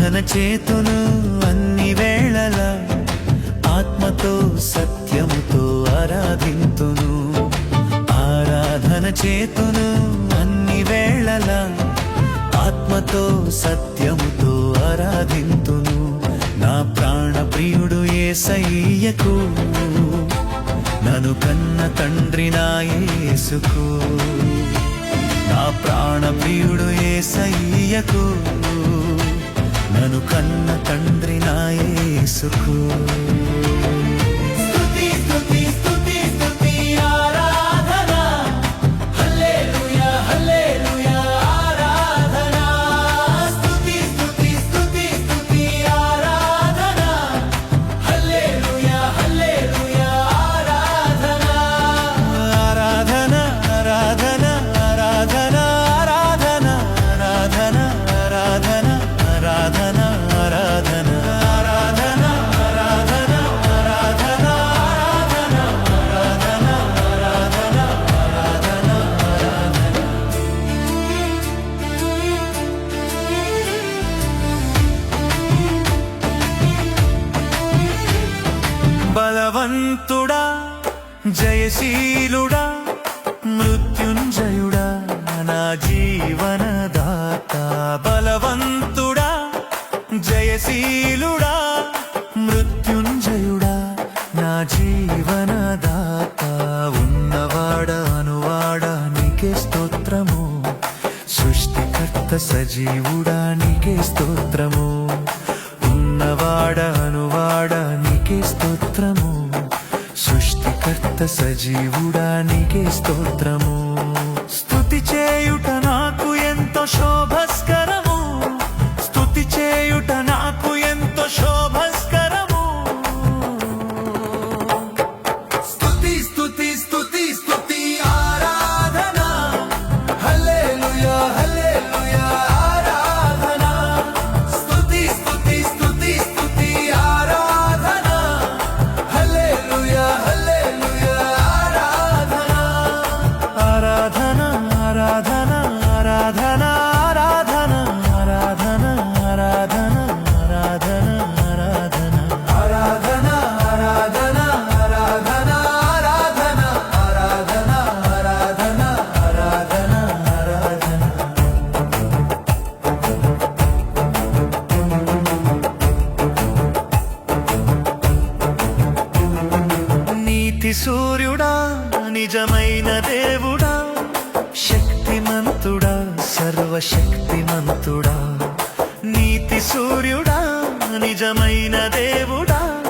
చేతును అన్ని వేళల ఆత్మతో సత్యముతో ఆరాధింతును. ఆరాధన చేతును అన్ని వేళల ఆత్మతో సత్యముతో ఆరాధింతును. నా ప్రాణ ప్రియుడు ఏసయ్యకు నను కన్న తండ్రి నా యేసుకు నా ప్రాణ ప్రియుడు ఏసయ్యకు నను కన్న తండ్రి నా జయశీలుడా మృత్యుంజయుడా నా జీవనదాత బలవంతుడా జయశీలుడా మృత్యుంజయుడా నా జీవనదాత ఉన్నవాడ అనువాడ నీకే స్తోత్రము. సృష్టికర్త సజీవుడా నీకే స్తోత్రము. ఉన్నవాడ అనువాడ నీకే స్తోత్రము. సజీవుడా నీకే స్తోత్రము. స్తుతి చేయుట నాకు ఎంతో శోభ సూర్యుడా నిజమైన దేవుడా శక్తిమంతుడా సర్వశక్తిమంతుడా. నీతి సూర్యుడా నిజమైన దేవుడా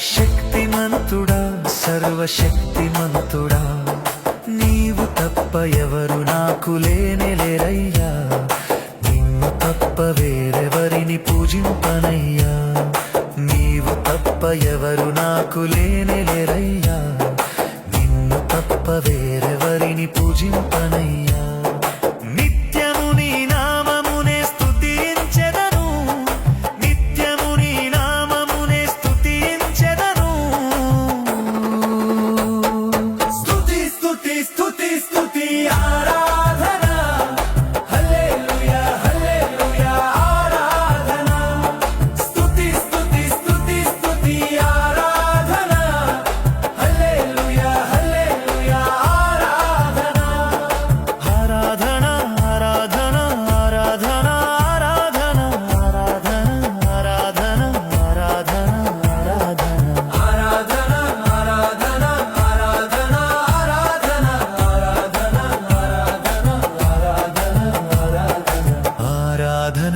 శక్తిమంతుడా సర్వశక్తిమంతుడా. నీవు తప్ప ఎవరు నాకు లేనేలేరయ్యా నిన్ను తప్ప వేరెవరిని పూజింపనయ్యా. నీవు తప్ప ఎవరు నాకు లేనేలేరయ్యా తప్ప వేరెవరిని పూజింపనయ్యా? నిత్యము నీ నామమునే స్తుతించెదను. నిత్యము నీ నామమునే స్తుతించెదను. స్తుతి స్తుతి స్తుతి స్తుతి.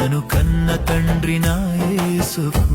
నను కన్న తండ్రి నాయసుకు